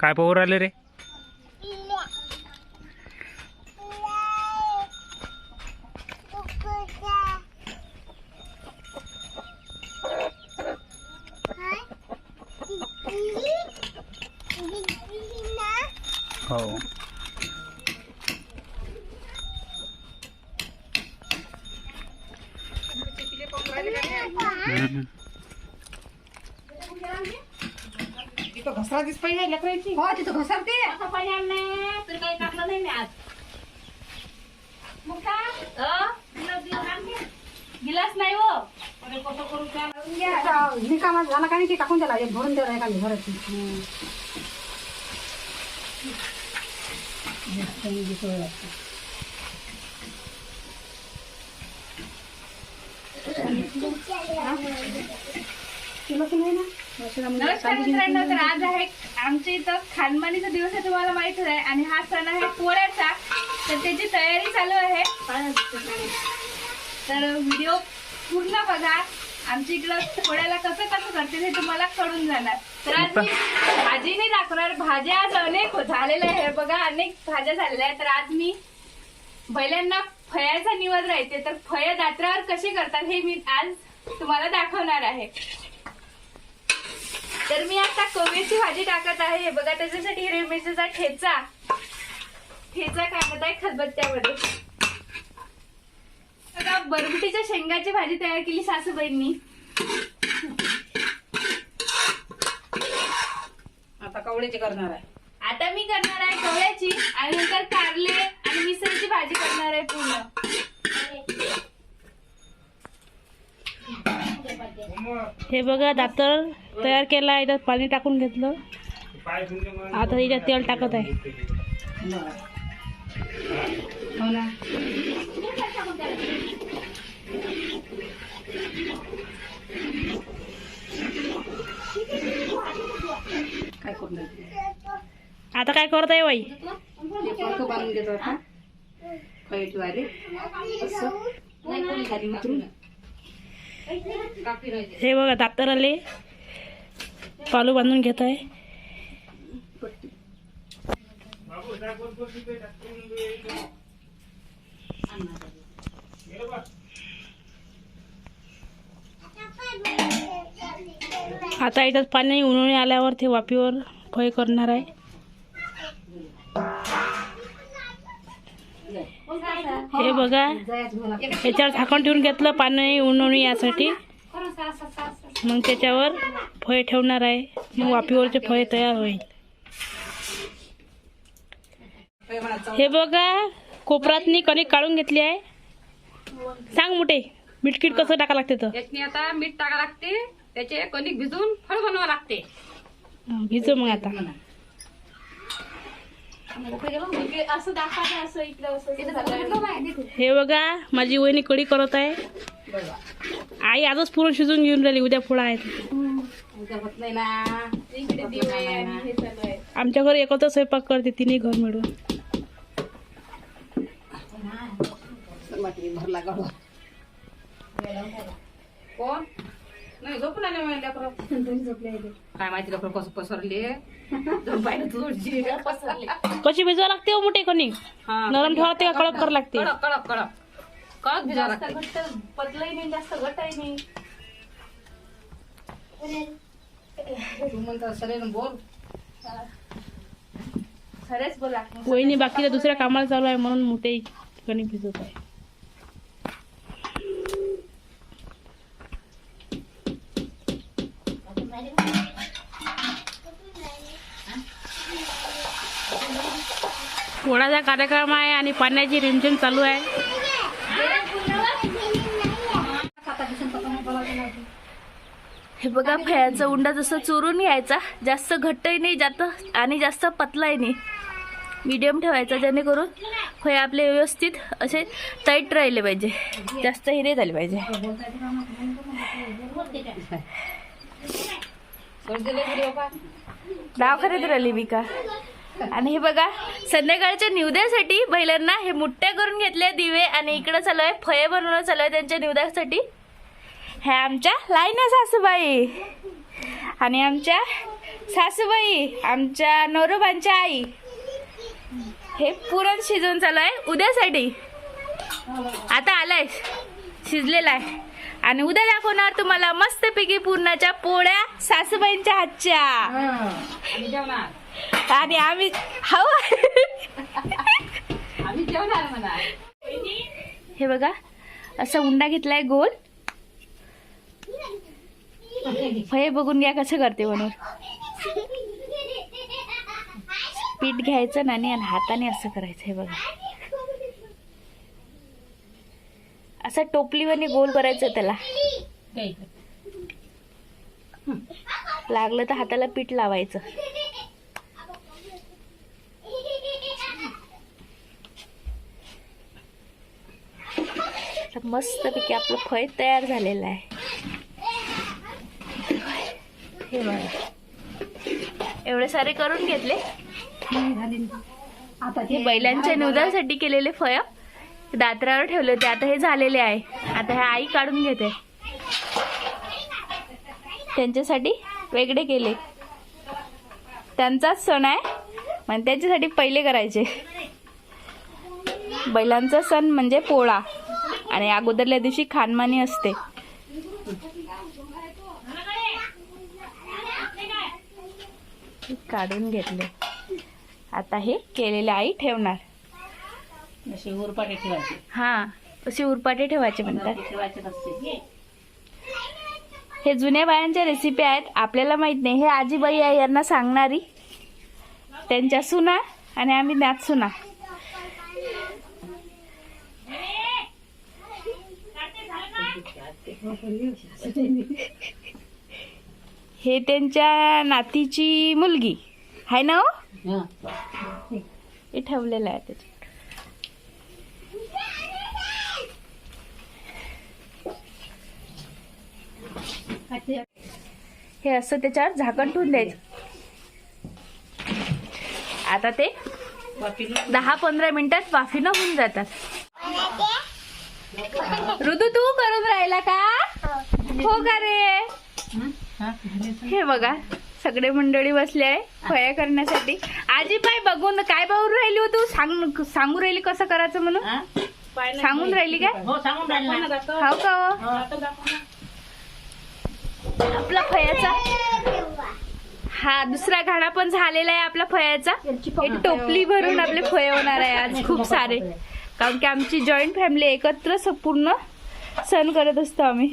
काय पोहर आले रे? घसरते. असं पाणी आणलंय तर काही टाकलं नाही मी आज. मग काय? अ? गिलास नाही हो. अरे कसं करू त्या लावून घ्या. निकामा झाला का नाही ते टाकून द्याला एक भरून द्याला एखादी भरायची नमस्कार मित्रांनो तर आज आहे आमच्या इथं खानमानीचा दिवस आहे तुम्हाला माहितच आहे आणि हा सण आहे पोळ्याचा. तर त्याची तयारी चालू आहे. तर व्हिडिओ पूर्ण बघा. आमच्या इकडं पोळ्याला कसं कसं करते हे तुम्हाला कळून जाणार. तर आज मी भाजी नाही दाखवणार भाज्या आज अनेक झालेल्या आहे बघा अनेक भाज्या झालेल्या आहेत. तर आज मी बैलांना फयाचा निवड राहते. तर फय दात्रावर कसे करतात हे मी आज तुम्हाला दाखवणार आहे. तर मी आता कवेची भाजी टाकत आहे. हे बघा त्याच्यासाठी हिरवी मिरचीचा ठेचा. ठेचा टाकत आहे खलबत्त्यामध्ये बघा बरबटीच्या शेंगाची भाजी तयार केली सासूबाईंनी. आता कवड्याची करणार आहे. आता मी करणार आहे कवळ्याची आणि नंतर कारले आणि मिसळची भाजी करणार आहे पूर्ण. हे बघा दातर तयार केला याच्यात पाणी टाकून घेतलं. आता याच्यात तेल टाकत आहे. आता काय करत आहे बाई? बांधून घेतो आता असं. खाली उतरून. हे बघा दातर आले. पालू बांधून घेत आहे. आता याच्यात पाणी उन्हाळी आल्यावर ते वापीवर फय करणार आहे. हे बघा याच्यावर झाकण ठेवून घेतलं पाणी उन्हाळी यासाठी. मग त्याच्यावर फळे ठेवणार आहे. मग वाफीवरचे फळे तयार होईल. हे बघा कोपरातनी कणिक काढून घेतली आहे. सांग मोठे बिटकीट कसं टाका लागते तर आता मीठ टाका लागते. त्याचे कणिक भिजवून फळ बनवा लागते. भिजव मग आता इकडे असं दाखवा असं इकडे असं हे बघा माझी वहिनी कढी करत आहे. आई आजच पुरण शिजून घेऊन राहिली उद्या फुडा आहेत. उद्या होत नाही ना इकडे दिवे आणि हे चालू आहे आमच्या घरी एकत्र स्वयंपाक करते तिन्ही घर मिळून. वाटी कोण. काय माहिती लेकरं कसं पसरले? झोपायला तुझी पसरले. कशी भिजवा लागते हो मोठे कणिक हा नरम ठेवा लागते का? कडक करावं लागते. कडक कडक कडक. कडक भिजावं जास्त लागते. घट्ट पतलंही नाही जास्त घट्टही नाही. तू म्हणता बोल. खरेच बोला वहिनी बाकीच्या दुसऱ्या कामाला चालू आहे म्हणून मोठे कणिक भिजवत आहे. पोळाचा कार्यक्रम आहे आणि पाण्याची रिमझिम चालू आहे. हे बघा फळ्याचा उंडा जसं चोरून घ्यायचा जास्त घट्टही नाही जात आणि जास्त पतलाही नाही. मीडियम ठेवायचा जेणेकरून फळे आपले व्यवस्थित असे टाईट राहिले पाहिजे. जास्त हिरे झाले पाहिजे. दवाखान्यात राहिली मी का आणि हे बघा संध्याकाळच्या निवद्यासाठी बैलांना हे मुठ्ठ्या करून घेतले दिवे आणि इकडं चालू आहे फळे बनवणं चालू आहे त्यांच्या निवद्यासाठी. ह्या आमच्या लाईना सासूबाई. आणि आमच्या सासूबाई आमच्या नवरोबांच्या आई. हे पुरण शिजवून चालू आहे उद्यासाठी. आता आलाय शिजलेला आहे. आणि उद्या दाखवणार तुम्हाला मस्तपैकी पूर्णाच्या पोळ्या सासूबाईंच्या हातच्या. आणि आम्ही हो आम्ही जेवणार म्हणा. हे बघा असं उंडा घेतलाय गोल. हे बघून घ्या कसं करते म्हणून. पीठ घ्यायचं नाणी आणि हाताने असं करायचं हे बघा. असं टोपलीवाने गोल करायचं त्याला. लागलं तर हाताला पीठ लावायचं. तर मस्तपैकी आपलं फळ तयार झालेलं आहे. हे बघा. एवढे सारे करून घेतले? हे बैलांच्या निवदासाठी केलेले फळ दात्रावर ठेवले होते. आता हे झालेले आहे. आता हे आई काढून घेते. त्यांच्यासाठी वेगळे केले. त्यांचाच सण आहे. पण त्यांच्यासाठी पहिले करायचे. बैलांचा सण म्हणजे पोळा. आणि अगोदरल्या दिवशी खानमानी असते. काढून घेतले. आता हे केलेले आई ठेवणार. अशी उरपाटे ठेवायचे. हा असे उरपाटे ठेवायचे म्हणतात. हे जुन्या बायांच्या रेसिपी आहेत. आपल्याला माहीत नाही. हे आजीबाई आहे यांना सांगणारी. त्यांच्या सुना आणि आम्ही त्यात सुना. हे त्यांच्या नातीची मुलगी. आहे ना हो? हे ठेवलेलं आहे त्याच्यात. हे असं त्याच्यावर झाकण ठेवून द्यायचं. आता ते दहा पंधरा मिनिटात वाफीनं होऊन जातात. ऋतू तू करून राहिला का? हो का रे? हे बघा सगळे मंडळी बसले आहे फया करण्यासाठी. आजी पाय बघून काय बघून राहिली हो तू? सांग सांगू राहिली कसं करायचं म्हणून? सांगून राहिली काय? हो सांगून राहिलं ना. हो का हो? आपला फयाचा हा दुसरा घाणा पण झालेला आहे आपला फयाचा हे टोपली भरून आपले फळे होणार आहे आज. खूप सारे. कारण की आमची जॉईंट फॅमिली एकत्र स- पूर्ण सण करत असतो आम्ही.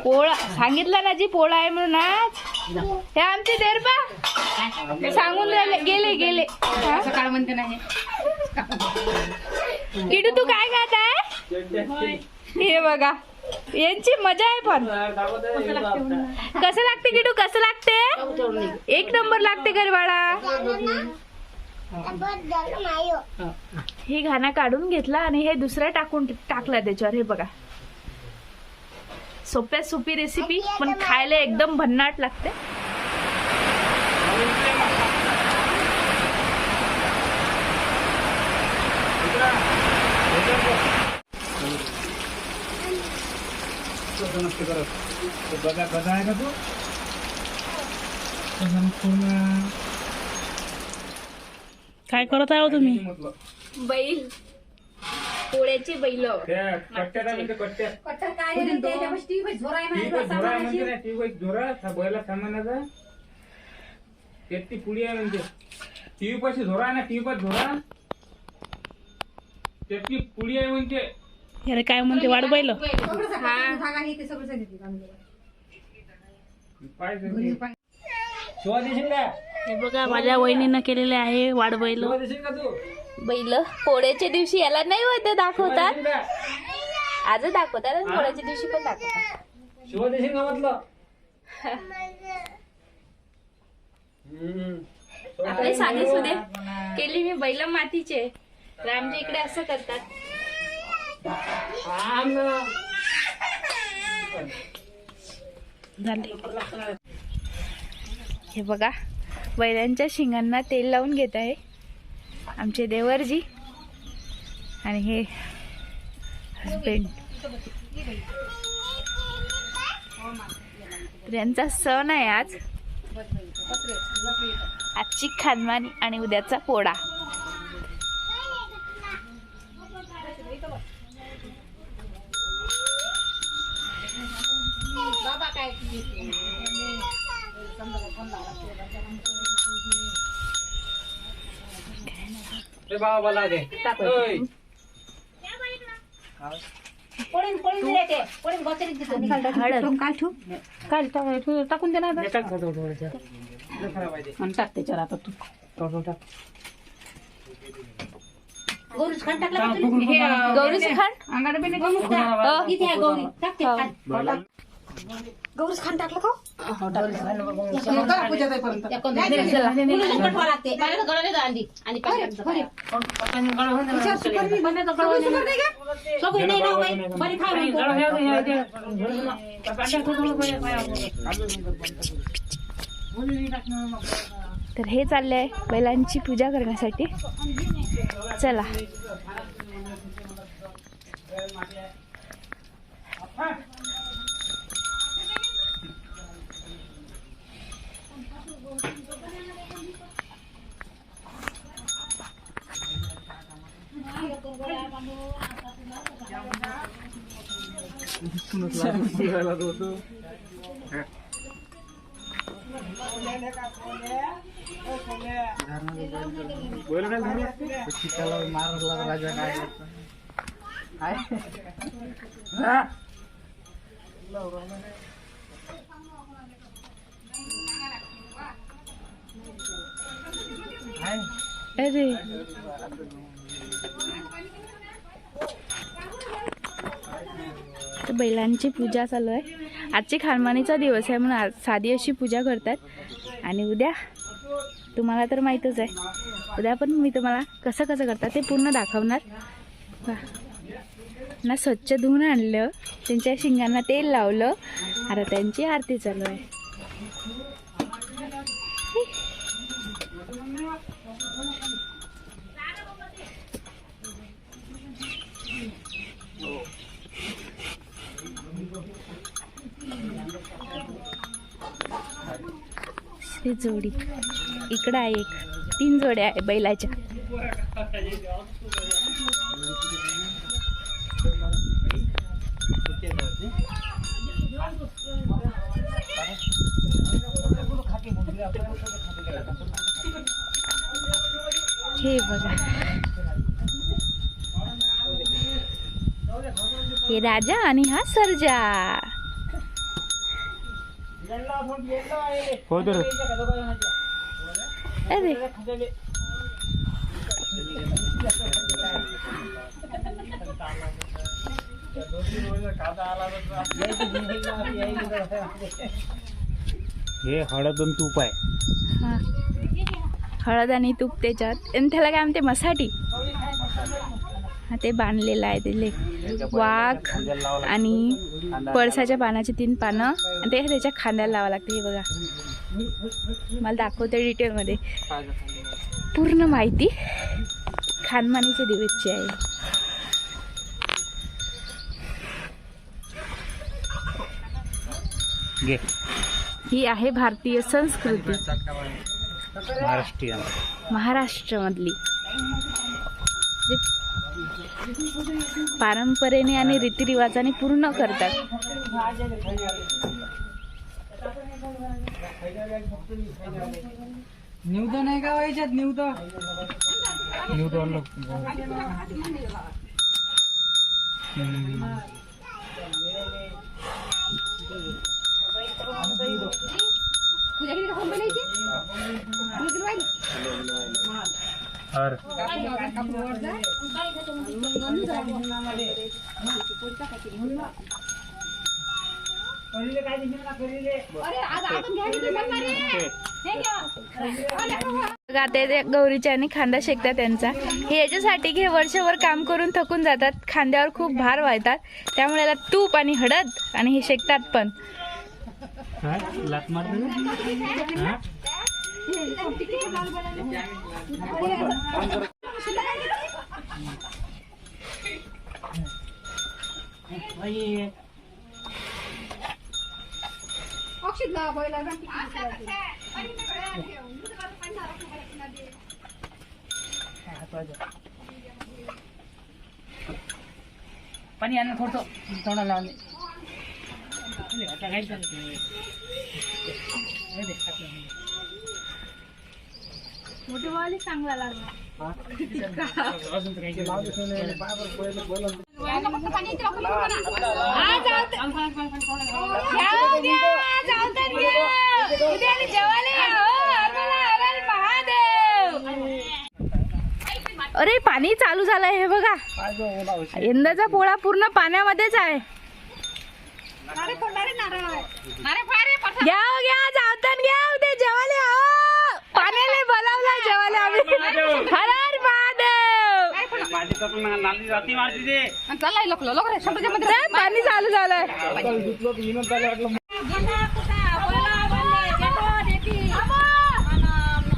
पोळा सांगितलं ना जी पोळा आहे म्हणून आज. हे आमचे देरबा. ते सांगून राहिले गेले गेले? सकाळ म्हणते नाही किटू तू काय खात आहे हे बघा. यांची मजा आहे पण. कसं लागते किटू? कसं लागते? एक नंबर लागते गरबाळा हे घाणा काढून घेतला आणि हे दुसरा टाकून टाकला त्याच्यावर. हे बघा. सोप्या सोपी रेसिपी पण खायला एकदम भन्नाट लागते. बघा कसा आहे का तू? तसं नको ना. काय करत आहे हो तुम्ही? म्हटलं. बैल. पोळ्याची बैल. त्या ती काही झोरा आहे? ना ती? झोरा था बैला सामानाचा तेच ती पुडी आहे म्हणते टीव्ही पाशी झोरा आहे ना टीव्ही पाशी झोरा त्यातली पुडी आहे म्हणते याला काय म्हणते वाढ बैल. पाहिजे शिवा देशील का हे बघा माझ्या वहिनीनं केलेले आहे वाढ बैल. शिवा देशील का तू? बैल पोळ्याच्या दिवशी याला नाही होते दाखवतात? देशील का आज दाखवतात आणि पोळ्याच्या दिवशी पण दाखवतात. शिवा देशील का म्हटलं. हम्म. आपले साधे सुधे केली मी बैल मातीचे. आमच्या इकडे असं करतात. झाले. हे बघा बैलांच्या शिंगांना तेल लावून घेत आहे. आमचे देवरजी आणि हे हजबंड तर यांचा सण आहे आज. आजची खानवानी आणि उद्याचा पोळा. रे बाबा बोला दे. ओय. टाकून दे ना आता. हे टाक ते. आणि टाक त्याच्यावर आता तू. टाक. गौरीचं खांड अंगाडे बी नाही हो. पूजा ताईपर्यंत. तर हे चाललंय बैलांची पूजा करण्यासाठी. चला. बोल काय झालं? चिकाला मारला राजा काय करतो? काय? हा? काय? अरे तर बैलांची पूजा चालू आहे. आजची खानमानीचा दिवस आहे म्हणून आज साधी अशी पूजा करतात. आणि उद्या तुम्हाला तर माहीतच आहे. उद्या पण मी तुम्हाला कसं कसं करतात ते पूर्ण दाखवणार. ना स्वच्छ धुवून आणलं त्यांच्या शिंगांना तेल लावलं आता त्यांची आरती चालू आहे. ही जोडी. इकडं आहे एक. तीन जोड्या आहे बैलाच्या. हे बघा. हे राजा आणि हा सर्जा. हो हे हळद आणि तूप आहे. हा. हळद आणि तूप त्याच्यात. आणि त्याला काय म्हणते? मसाटी? हा ते बांधलेलं आहे ते वाघ आणि पळसाच्या पानाची तीन पानं. आणि ते त्याच्या खांद्याला लावावं लागते हे बघा. मला दाखवते डिटेलमध्ये. पूर्ण माहिती खानमानीच्या दिवसची आहे. ही आहे भारतीय संस्कृती. महाराष्ट्रीयन. महाराष्ट्रामधली. जे पारंपरेने आणि रीतिरिवाजाने पूर्ण करतात. निवद नाही का व्हायच्यात निवद बघा ते गौरीच्या आणि खांदा शेकतात त्यांचा. हे याच्यासाठी की वर्षभर काम करून थकून जातात. खांद्यावर खूप भार वाहतात. त्यामुळे याला तूप आणि हळद आणि हे शेकतात पण. लात मारते हा पाणी आणलं थोडं तोंडाला लावले मोठी हर हर महादेव. अरे पाणी चालू झालंय हे बघा. यंदाचा पोळा पूर्ण पाण्यामध्येच आहे. घ्या हो, घ्या जावतान घ्या. उद्या जेवायला या, हो. पाण्याला बोलावला जेवायला आम्ही हर हर महादेव चला लोक लोक पाणी चालू झालंय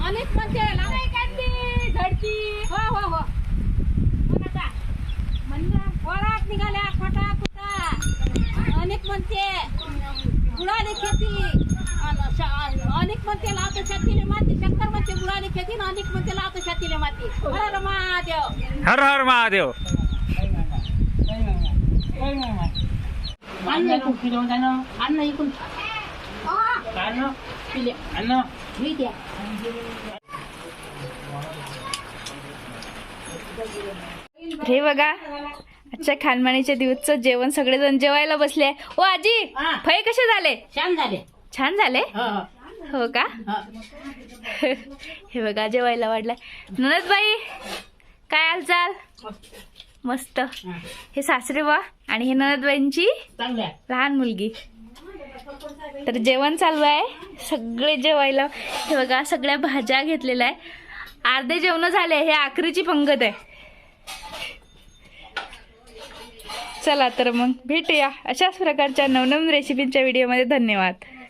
अनेक म्हणजे हो हो हो वरात निघाल्या खोटा कुटा अनेक म्हणते गुळाने खेती अन श- अनेक म्हणते लावतो शेतीले माती शंकर म्हणते खेती म्हणते लावतो शेतीले माती. हर महादेव. हर हर महादेव. अन्न इकून पिले अन्न इकून पिले. मी द्या. हे बघा आजच्या खानमानीच्या दिवसचं जेवण सगळेजण जेवायला बसले. ओ आजी हा. फळे कसे झाले? छान झाले. छान झाले? हो हो. का? हो हे बघा जेवायला वाढलाय. ननदबाई काय हालचाल? मस्त. हे सासरे वा आणि हे ननदबाईंची. लहान मुलगी. तर जेवण चालू आहे. सगळे जेवायला हे बघा सगळ्या भाज्या घेतलेल्या आहे. अर्धे जेवण झाले. हे आखरीची पंगत आहे. चला तर मग भेटूया अशाच प्रकारच्या नवनवीन रेसिपींच्या व्हिडिओमध्ये धन्यवाद.